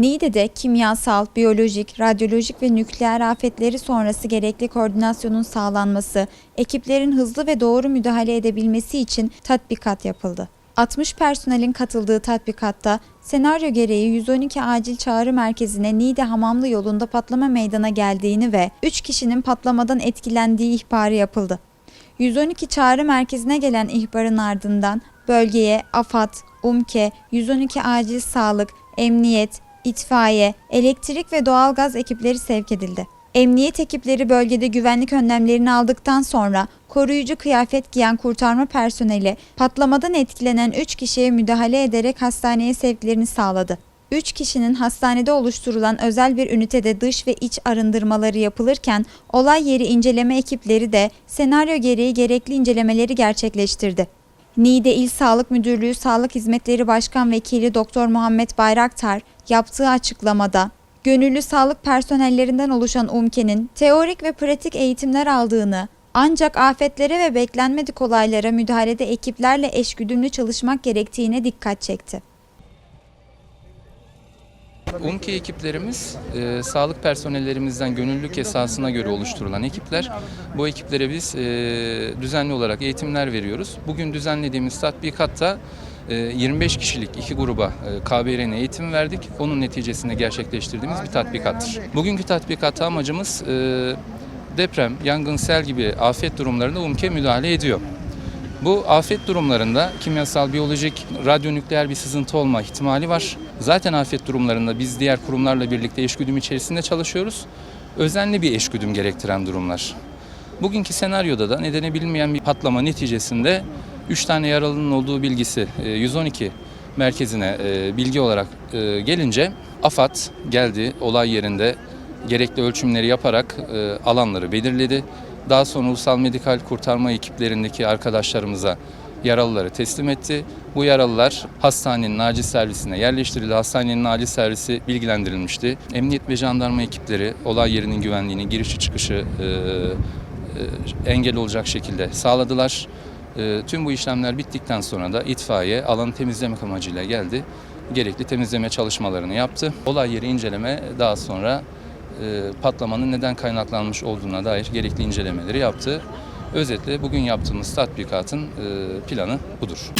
Niğde'de kimyasal, biyolojik, radyolojik ve nükleer afetleri sonrası gerekli koordinasyonun sağlanması, ekiplerin hızlı ve doğru müdahale edebilmesi için tatbikat yapıldı. 60 personelin katıldığı tatbikatta senaryo gereği 112 acil çağrı merkezine Niğde Hamamlı yolunda patlama meydana geldiğini ve 3 kişinin patlamadan etkilendiği ihbarı yapıldı. 112 çağrı merkezine gelen ihbarın ardından bölgeye AFAD, UMKE, 112 acil sağlık, emniyet, itfaiye, elektrik ve doğalgaz ekipleri sevk edildi. Emniyet ekipleri bölgede güvenlik önlemlerini aldıktan sonra koruyucu kıyafet giyen kurtarma personeli patlamadan etkilenen 3 kişiye müdahale ederek hastaneye sevklerini sağladı. 3 kişinin hastanede oluşturulan özel bir ünitede dış ve iç arındırmaları yapılırken olay yeri inceleme ekipleri de senaryo gereği gerekli incelemeleri gerçekleştirdi. Niğde İl Sağlık Müdürlüğü Sağlık Hizmetleri Başkan Vekili Doktor Muhammed Bayraktar yaptığı açıklamada gönüllü sağlık personellerinden oluşan UMKE'nin teorik ve pratik eğitimler aldığını ancak afetlere ve beklenmedik olaylara müdahalede ekiplerle eşgüdümlü çalışmak gerektiğine dikkat çekti. UMKE ekiplerimiz e, sağlık personellerimizden gönüllülük esasına göre oluşturulan ekipler. Bu ekiplere biz e, düzenli olarak eğitimler veriyoruz. Bugün düzenlediğimiz tatbikatta e, 25 kişilik iki gruba e, KBRN eğitim verdik. Onun neticesinde gerçekleştirdiğimiz bir tatbikattır. Bugünkü tatbikatta amacımız e, deprem, yangın, sel gibi afet durumlarında UMKE müdahale ediyor. Bu afet durumlarında kimyasal, biyolojik, radyonükleer bir sızıntı olma ihtimali var. Zaten afet durumlarında biz diğer kurumlarla birlikte eşgüdüm içerisinde çalışıyoruz. Özenli bir eşgüdüm gerektiren durumlar. Bugünkü senaryoda da nedeni bilinmeyen bir patlama neticesinde 3 tane yaralının olduğu bilgisi e, 112 merkezine e, bilgi olarak e, gelince AFAD geldi olay yerinde gerekli ölçümleri yaparak e, alanları belirledi. Daha sonra ulusal medikal kurtarma ekiplerindeki arkadaşlarımıza yaralıları teslim etti. Bu yaralılar hastanenin acil servisine yerleştirildi. Hastanenin acil servisi bilgilendirilmişti. Emniyet ve jandarma ekipleri olay yerinin güvenliğini, girişi çıkışı e, e, engel olacak şekilde sağladılar. E, tüm bu işlemler bittikten sonra da itfaiye alanı temizlemek amacıyla geldi. Gerekli temizleme çalışmalarını yaptı. Olay yeri inceleme daha sonra patlamanın neden kaynaklanmış olduğuna dair gerekli incelemeleri yaptı. Özetle bugün yaptığımız tatbikatın e, planı budur.